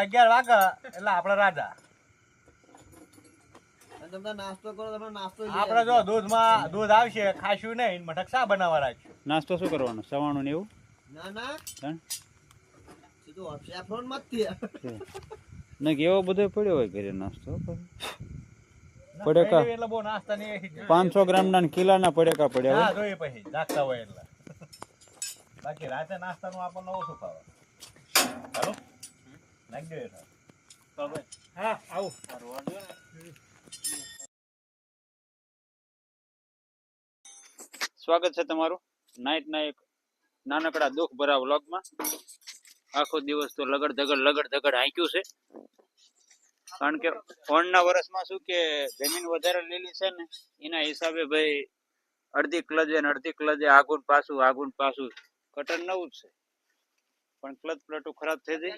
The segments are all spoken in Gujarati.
અગિયાર વાગે એટલે આપણે રાજા નાસ્તો કરો તમે નાસ્તો નહીં મઠક શા બનાવવા રાખશું નાસ્તો શું કરવાનો સવાણું ને એવું ના ના પડ્યો હોય નાસ્તો એટલે બહુ નાસ્તા નહીં પાંચસો ગ્રામ ના કિલા ના પડેકા પડ્યા હા જોઈએ પછી રાખતા હોય એટલે બાકી રાતે નું આપણને ઓછું ખાવા સ્વાગત છે તમારું નાઇટ ના એક નાનકડા દુઃખ ભરા વ્લોગમાં આખો દિવસ તો લગડ ધગડ લગડ ધગડ હાંક્યું છે કારણ કે ફોનના વરસમાં શું કે જમીન વધારે લીલી છે ને એના હિસાબે ભાઈ અડધી કલજે અડધી કલજે આગુન પાછું આગુન પાછું કટર નવું જ છે પણ ક્લટ પ્લટુ ખરાબ થઈ ગઈ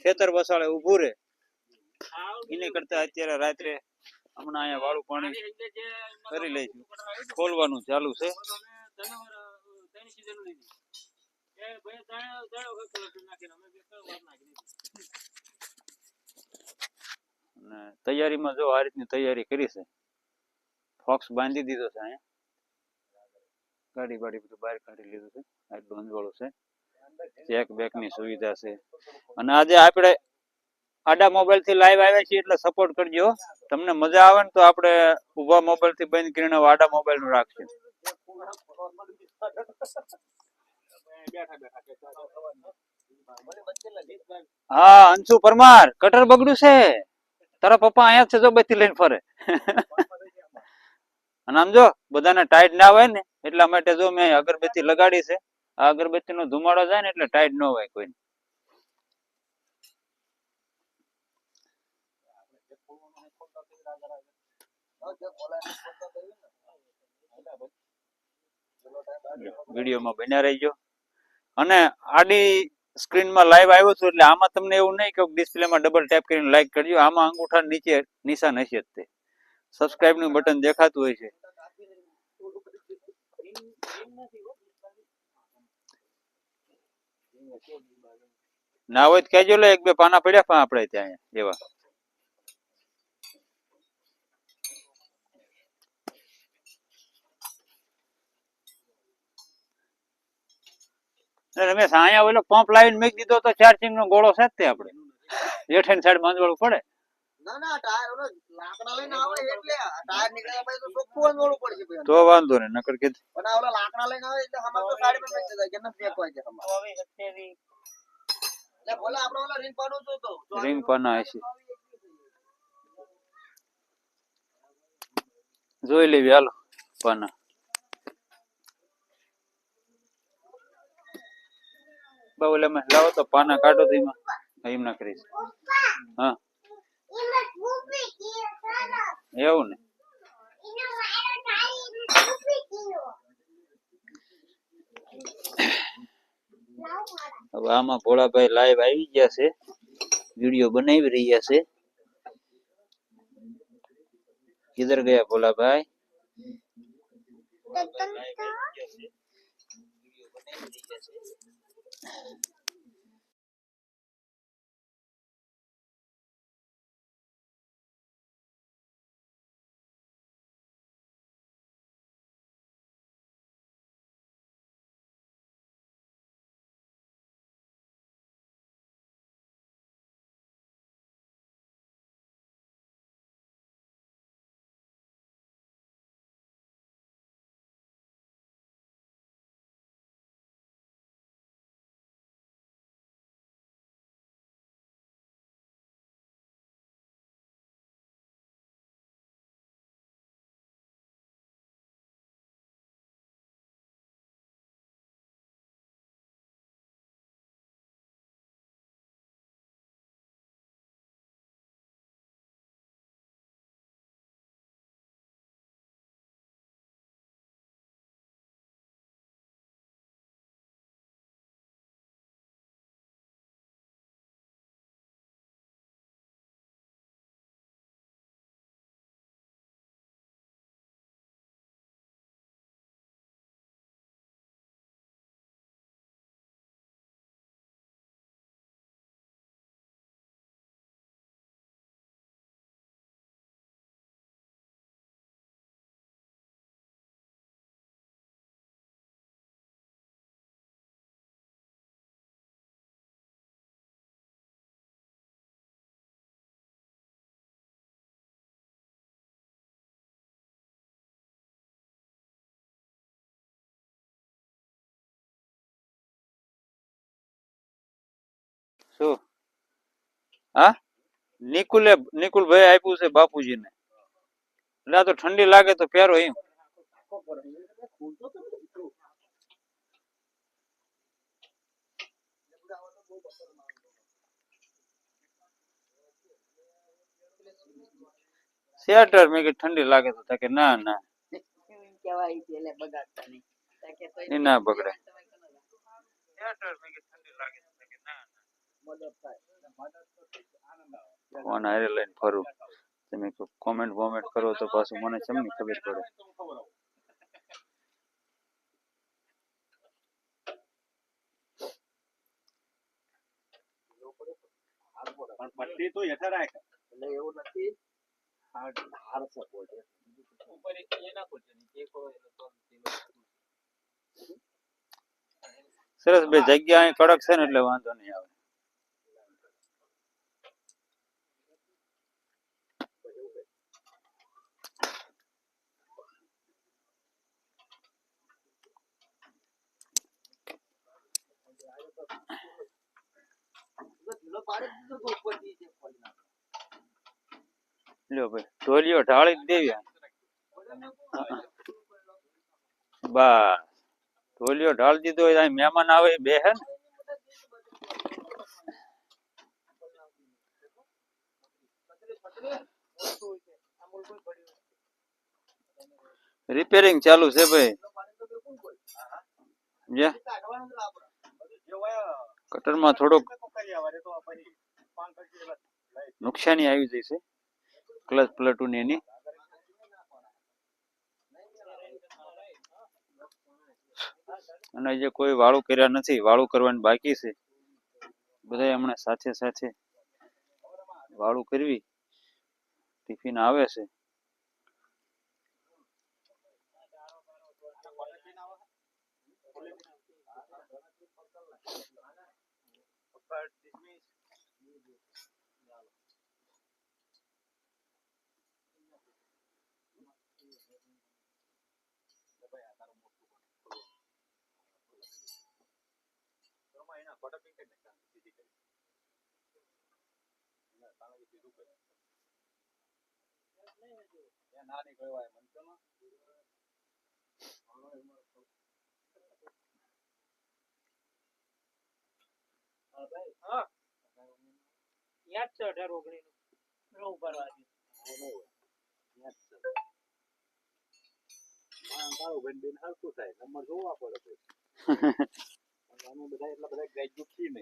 ક્ષેતર બસાળે ઊભુ રે ઈને કરતા આત્યારે રાત્રે હમણાં આયા વાળું પાણી કરી લઈ તો ખોલવાનું ચાલુ છે તૈયારીમાં જો આ રીતે તૈયારી કરી છે ફોક્સ બાંધી દીધો છે હે ગડી બડી બધું બહાર કાઢી લીધું છે આ બંધ વાળું છે ચેક બેક ની સુવિધા છે અને આજે આપણે આડા મોબાઈલ થી લાઈવ આવ્યા છીએ એટલે સપોર્ટ કરજો તમને મજા આવે ને તો આપણે ઉભા મોબાઈલ થી બંધ કરીને આડા મોબાઈલ નું રાખશે હા અંશુ પરમાર કટર બગડ્યું છે તારા પપ્પા અહીંયા છે જો બેથી લઈને ફરે અને આમ જો બધાને ટાઈટ ના હોય ને એટલા માટે જો મેં અગરબત્તી લગાડી છે આ અગરબત્તી નો ધુમાડો જાય ને એટલે ટાઈટ ન હોય કોઈ વિડીયોમાં બન્યા રહીજો અને આડી સ્ક્રીનમાં લાઈવ આવ્યો છું એટલે આમાં તમને એવું નહીં કે ડિસ્પ્લેમાં ડબલ ટેપ કરીને લાઈક કરજો આમાં અંગૂઠા નીચે નિશાન હશે જ તે સબસ્ક્રાઈબનું બટન દેખાતું હોય છે ના હોય તો કેજો લે એક બે પાના પડ્યા પા આપણે ત્યાં એવા એટલે મેં સા આયા ઓલો પંપ લાવીને મેક દીધો તો ચાર્જિંગ નો ગોળો છે જ તે આપણે હેઠેન સાઈડ માંડવાળું પડે તો વાંધો ને નકર કે જોઈ લેવી હાલો પાના બોલે લાવો તો પાના કાઢો તો એમાં એમ ના કરીશ હા इमत बुबकी सरस एवने अब आमा घोडा भाई लाइव આવી ગયા છે વિડિયો બનાવી રહ્યા છે કીધર ગયા બોલા ભાઈ निकुल भाई आप बापू जी ने ना तो ठंडी लगे तो प्यारो ही सेटर में के ठंडी लागे तो ताके ना ना क्या भाई पहले बगाता नहीं ताके तो ना बगड़े सेटर में के બોલ ફાઈન ના બનાસ તો આનંદ આવો ઓન આરે લાઈન ફરુ તમે કોમેન્ટ ફોર્મેટ કરો તો પાછું મને ચમની ખબર પડે લો પડે પણ પત્તી તો હેઠે રાખ લે એવું નથી આડ આડ સપોર્ટ ઉપર એના કોટની કે કો એનું તો સરસ ભાઈ જગ્યાએ કડક છે ને એટલે વાંધો નહી આવે લો parede તો કોક પડી છે કોઈ ના લ્યો ભાઈ ટોલિયો ઢાળી દેવ્યા બસ ટોલિયો ઢાળી દીધો એ મેમાન આવે બેહે ને રિપેરિંગ ચાલુ છે ભાઈ સમજા કટર માં થોડો નુકસાની આવી જશે ક્લચ પ્લેટુન એની અને જે કોઈ વાળું કર્યા નથી વાળું કરવાનું બાકી છે બધા હમણાં સાથે સાથે વાળું કરવી ટિફિન આવે છે ના ની કહેવાય મંતનો હા યાદ છે 18 19 નું ઉપરવાદી યાદ છે આંકાર ઉપર બેન હરતો થાય નંબર જોવો પડે બધા એટલા બધા ગાઈડ નથી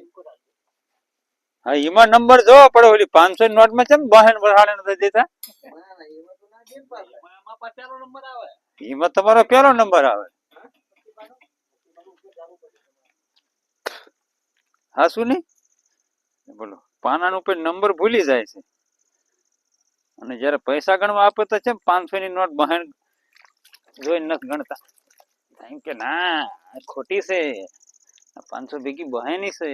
હીમાં નંબર જોવો પડે 500 નોટમાં કેમ બહેન વરાડે ન દેતા એમાં તમારો પેલો નંબર આવે હા શું નહી બોલો પાનાનું પણ નંબર ભૂલી જાય છે અને જયારે પૈસા ગણવા આપે તો છે પાંચસો ની નોટ બહેન જોઈ નથી ગણતા કારણ કે ના ખોટી છે પાંચસો ભેગી બહેની છે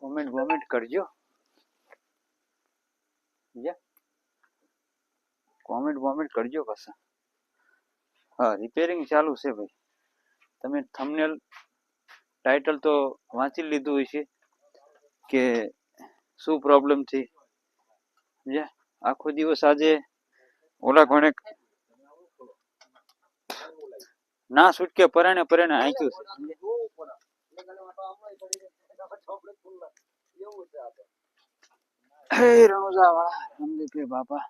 કોમેન્ટ વોમેન્ટ કરજો કોમેન્ટ વોમેન્ટ કરજો પાછા હા રિપેરિંગ ચાલુ છે ભાઈ તમે થમનેલ ટાઇટલ તો વાંચી લીધું હોય છે કે શું પ્રોબ્લેમ થઈ સમજ્યા આખો દિવસ આજે ઓલા કોને ના છૂટકે પરાણે પરાણે આંક્યું છે હે રણુજા વાળા રામદીપે બાપા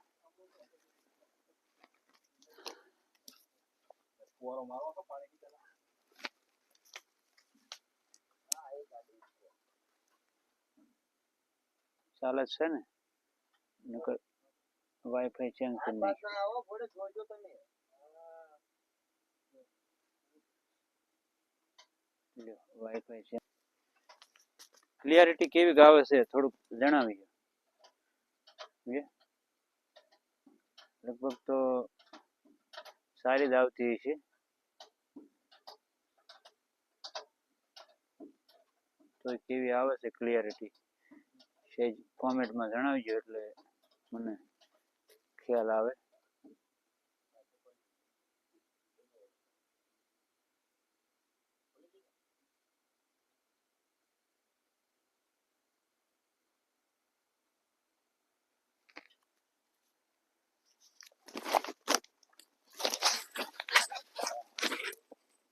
ચાલે છે ને નકર વાઈફાઈ ચેન્જ કરી નાખી વાઈફાઈ ચેન્જ ક્લિયરિટી કેવી ગાવે છે થોડુંક જણાવીએ લગભગ તો સારી જ આવતી હોય છે તો કેવી આવે છે ક્લિયરિટી સેજ કોમેન્ટમાં જણાવીજો એટલે મને ખ્યાલ આવે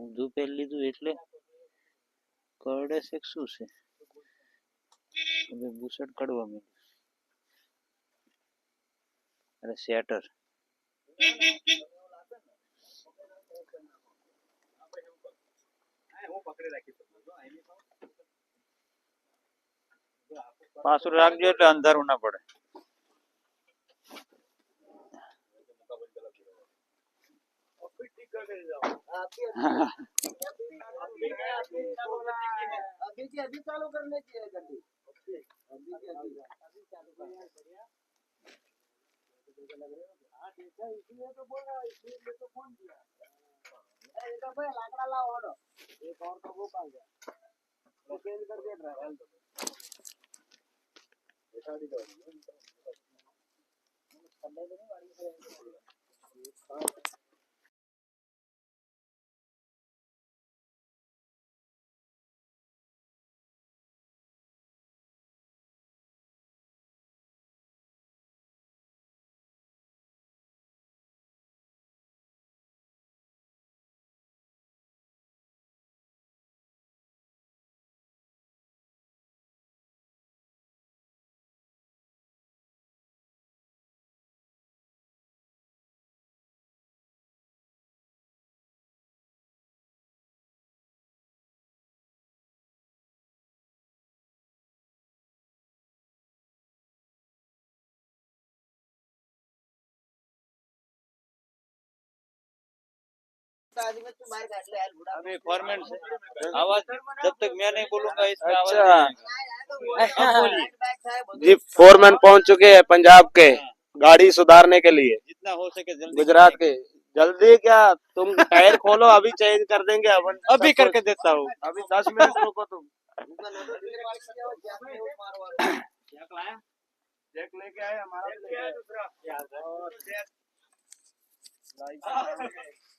ઊંધું પહેરી લીધું એટલે કરડે છે શું છે હવે બુશર્ટ કડવા માંડ્યું અરે સેટર પાછું રાખજો એટલે અંધારું ના પડે अभी के अभी चालू करने की है गड्डी अभी के अभी चालू करना बढ़िया हां ठीक है इसीलिए तो बोल रहा इसीलिए तो फोन किया ये तो भाई लाकड़ा लाओ और एक और तो वो पाल गया वो चेंज कर दे रहा है तो बैठा दी दो संडे दिन गाड़ी से अभी फॉर्मेट आवाज जब तक मैं नहीं बोलूंगा इसमें अच्छा तो तो जी फोरमैन पहुंच चुके हैं पंजाब के हाँ। गाड़ी सुधारने के लिए जितना हो सके जल्दी गुजरात के जल्दी क्या तुम टायर खोलो अभी चेंज कर देंगे अपन अभी करके देता हूँ अभी दस मिनट रुको तुम लेके आए हमारा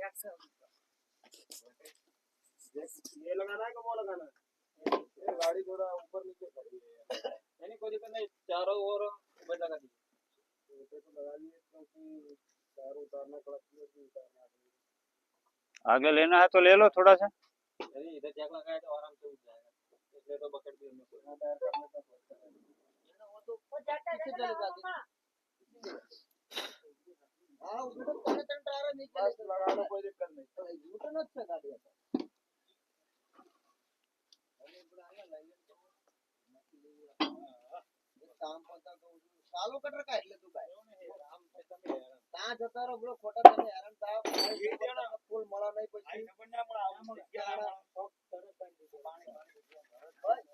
ये लगाना है कि वो लगाना है गाड़ी थोड़ा ऊपर नीचे खड़ी है यानी कोई दिक्कत नहीं चारों ओर ऊपर लगा तो लगा दिए क्योंकि चारों उतारना उतारना आगे लेना है तो ले लो थोड़ा सा इधर जैक लगाया तो आराम से उठ जाएगा इसलिए तो बकेट भी हमने वो तो जाता है लगाना कोई दिक्कत नहीं तो यूटर्न अच्छा गाड़ी आता કામ પતા કહું છું સાલો કટર કા એટલે તું ભાઈ આમ તમે હેરાન તા જતા રહો બરો ખોટા તમે હેરાન થાવ ફૂલ મળા નહીં પછી આઈ ખબર ના પણ આવું પાણી અરે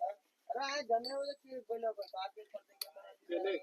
આ જમે ઓલે કે બોલ્યો બસ આ કે પડતે કે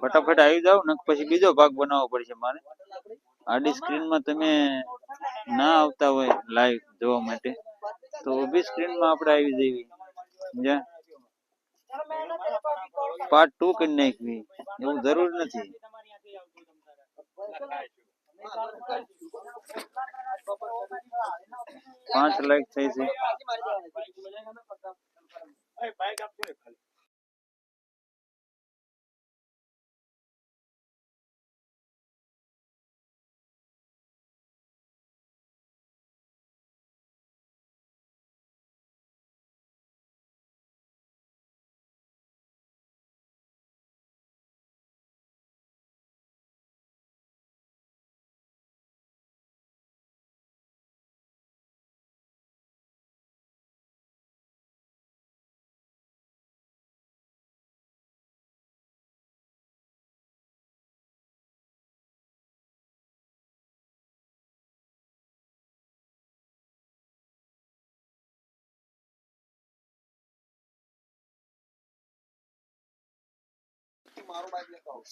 ફટાફટ આવી જાઓ ને પછી બીજો ભાગ બનાવવો પડશે મારે આડી સ્ક્રીનમાં તમે ના આવતા હોય લાઈવ જોવા માટે તો ઊભી સ્ક્રીનમાં આપણે આવી જઈએ સમજ્યા પાર્ટ ટુ કરી નાખવી એવું જરૂર નથી પાંચ લાખ થઈ છે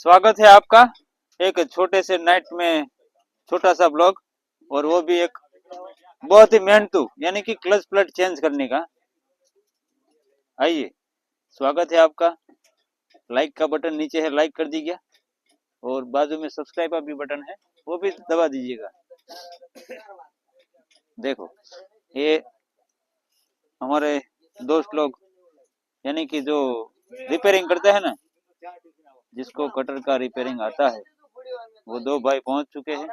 स्वागत है आपका एक छोटे से नाइट में छोटा सा ब्लॉग और वो भी एक बहुत ही मेहनतू यानी कि क्लच प्लेट चेंज करने का आइए स्वागत है आपका लाइक का बटन नीचे है लाइक कर दीजिए और बाजू में सब्सक्राइब का भी बटन है वो भी दबा दीजिएगा देखो ये हमारे दोस्त लोग यानी कि जो रिपेयरिंग करते हैं ना जिसको कटर का रिपेयरिंग आता है वो दो भाई पहुंच चुके हैं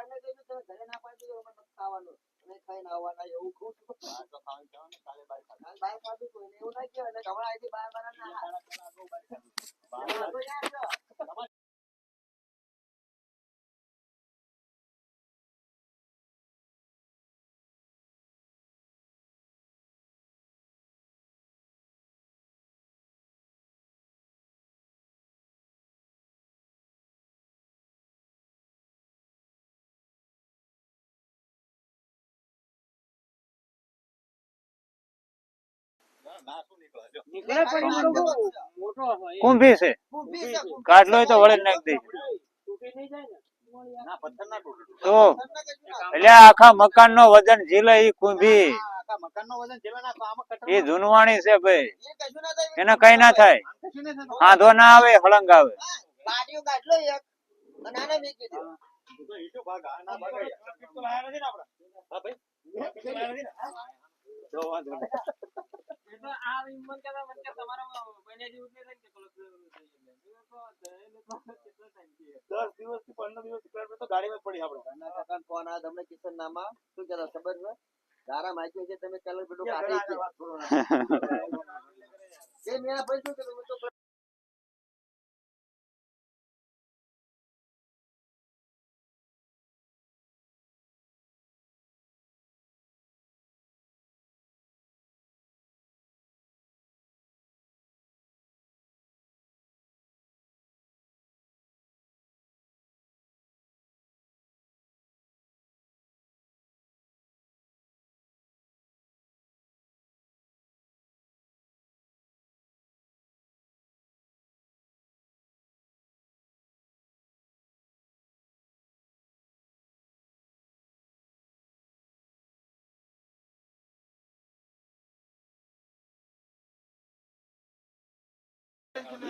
કુંભી છે કાઢલો તો વળે નાખી દે તો એટલે આખા મકાન નો વજન ઝીલે ઈ કુંભી એ જૂનવાણી છે ભાઈ એને કઈ ના થાય આંધો ના આવે હળંગ આવે દિવસ થી પંદર દિવસ તો ગાડીમાં પડી આપડે ફોન આ તમને કિશન નામા શું કેતા ખબર તારા માહિતી છે તમે કલર પેલું કાઢી જે મેળા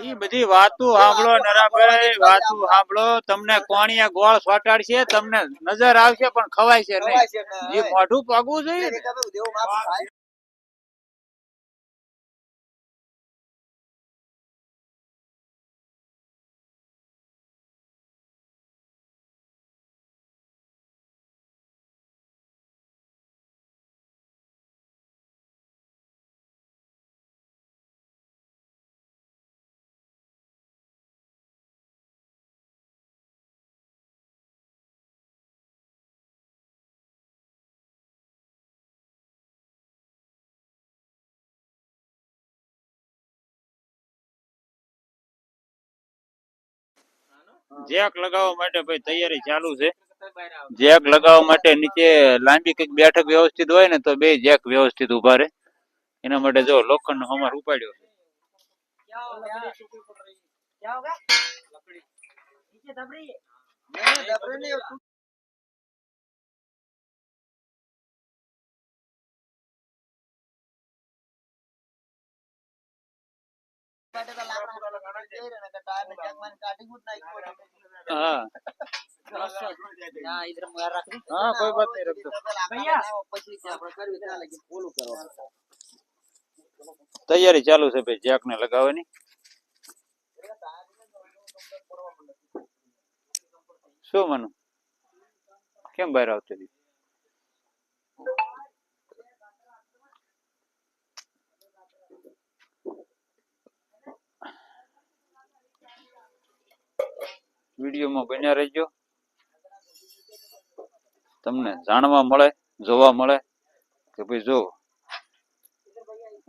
એ બધી વાતો સાંભળો નરાભાઈ વાતો સાંભળો તમને કોણીયા ગોળ સોટાડશે તમને નજર આવશે પણ ખવાય છે નહીં જે મોઢું પગવું જોઈએ જેક લગાવવા માટે ભાઈ તૈયારી ચાલુ છે જેક લગાવવા માટે નીચે લાંબી કઈક બેઠક વ્યવસ્થિત હોય ને તો બે જેક વ્યવસ્થિત ઉભા રહે એના માટે જો લોખંડ નો હમાર ઉપાડ્યો છે Tayari iya, Ya, idromga ah. rakyat. Nah, ah, kau yang bertanggung jawab. Tapi jadi calo વિડીયોમાં બન્યા રહેજો તમને જાણવા મળે જોવા મળે કે ભાઈ જો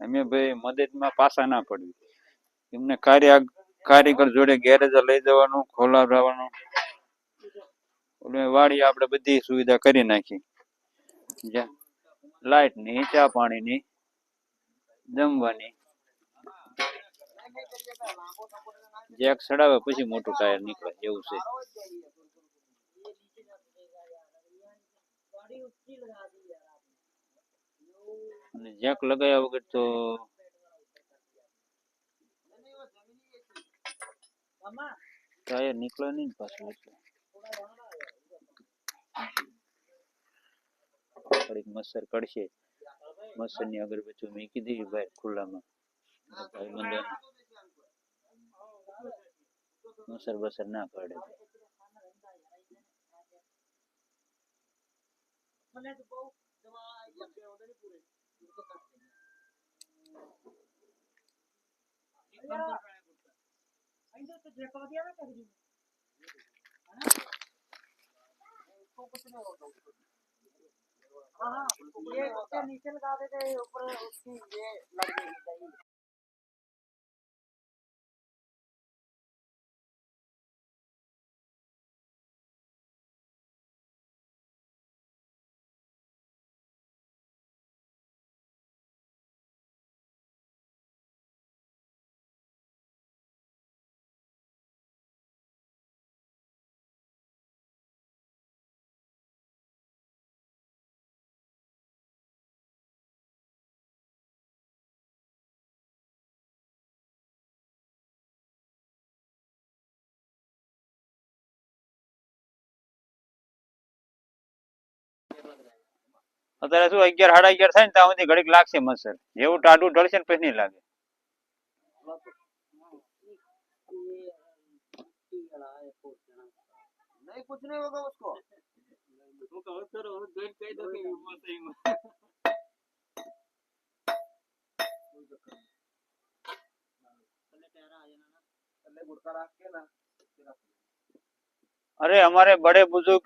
અમે ભાઈ મદદમાં પાછા ના પડવી એમને કાર્ય કારીગર જોડે ગેરેજ લઈ જવાનું ખોલાવવાનું વાળી આપણે બધી સુવિધા કરી નાખી લાઇટ ની ચા પાણી ની જમવાની જેક ચડાવે પછી મોટું ટાયર નીકળે એવું છે અને જેક લગાવ્યા વગર તો ટાયર નીકળે નહીં પાછું એટલે થોડીક મચ્છર કડશે મચ્છરની અગરબત્તી મેં કીધી ભાઈ ખુલ્લામાં ભાઈ બંધ અસર बसर ना કરે ये नीचे लगा देते ऊपर उसकी ये लग जाएगी અત્યારે શું અગિયાર સાડા અગિયાર થાય ને ત્યાં સુધી ઘડીક લાગશે મચ્છર જેવું ટાઢું ઢળશે ને પછી નહીં લાગે नहीं पूछने होगा उसको वो कहो सर और जॉइन कर दो फिर वो सही में अरे हमारे बड़े बुजुर्ग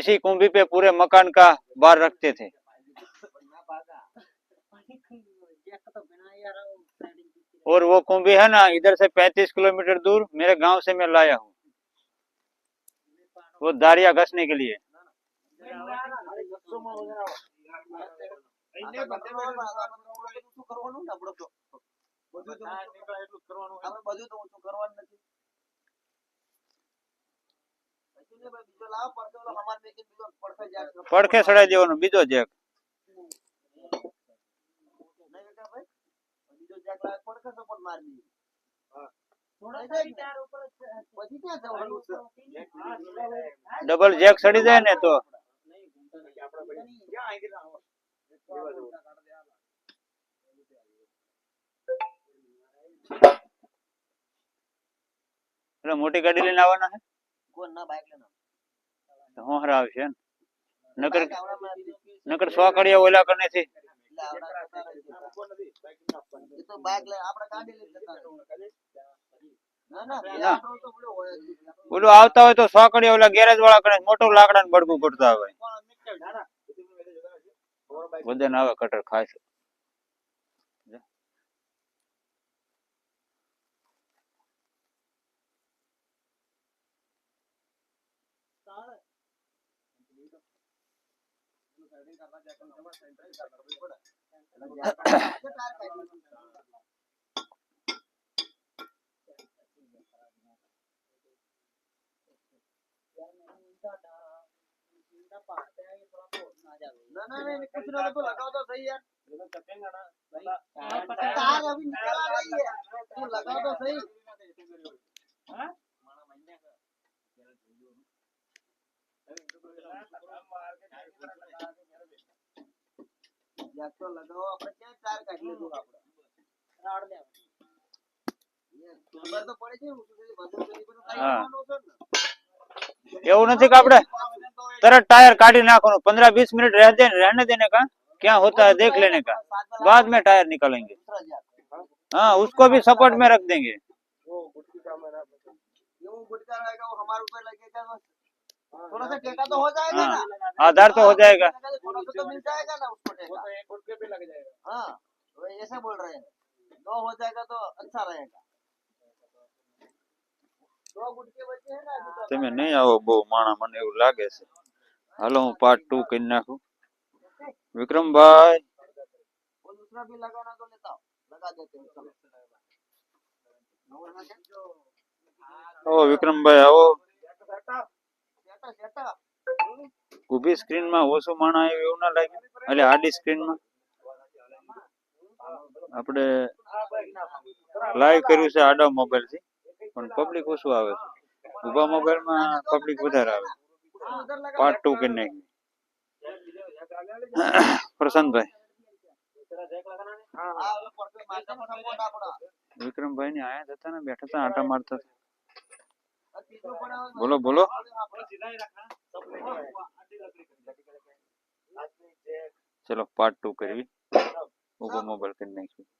इसी कुंभी पे पूरे मकान का बार रखते थे और वो कुंभी है ना इधर से 35 किलोमीटर दूर मेरे गांव से मैं लाया हूँ वो दारिया घसने के लिए તને બધું ચલાવ પડતુંલો હમાર મેકન બીલો પડતું જાય પડખે સડાઈ દેવાનો બીજો જેક નહી કા ભાઈ બીજો જેક લગા પડખે સપોર્ટ માર દી હા થોડુંક તૈયાર ઉપર પછી ક્યાં જવાનું છે ડબલ જેક સડી જાય ને તો નહી આપણા ભાઈ શું આઈક આવો એવા જ કાઢ દેવાના એટલે મોટી ગાડી લઈને આવવાના છે ઓલું આવતા હોય તો સો ઓલા ગેરેજ વાળા કરે મોટું લાકડા ને બળગું પડતા હોય વજન આવે કટર ખાય तो लगाओ तो सही यार तार अभी निकला नहीं है लगाओ तो सही જાતો લગાવો આપણે ક્યાં पंद्रह बीस मिनट रह दे रहने देने का क्या होता है देख लेने का बाद में टायर निकालेंगे हाँ उसको भी सपोर्ट में रख देंगे वो गुटका रहेगा हमारे ऊपर लगेगा थोड़ा सा डेटा तो हो जाएगा आधार हाँ। हाँ, तो हो हाँ, जाएगा थोड़ा सा तो मिल जाएगा ना उसको डेटा वो तो पे लग जाएगा तो ऐसे बोल रहे हैं दो हो जाएगा तो अच्छा रहेगा तो नहीं आओ बो माना તમે लागे આવો બહુ માણા મને એવું तो लेता लगा देते हैं ओ ઊભી સ્ક્રીન માં ઓછું માણ આવ્યું એવું ના લાગ્યું એટલે આડી સ્ક્રીન માં આપણે લાઈવ કર્યું છે આડા મોબાઈલ થી પણ પબ્લિક ઓછું આવે છે ઊભા મોબાઈલ માં પબ્લિક વધારે આવે પાર્ટ ટુ કે નહીં પ્રશાંતભાઈ વિક્રમભાઈ ને આયા હતા ને બેઠા હતા આટા મારતા હતા બોલો બોલો ચલો પાર્ટ ટુ કરવી ઉપર મોબાઈલ કરી નાખ્યું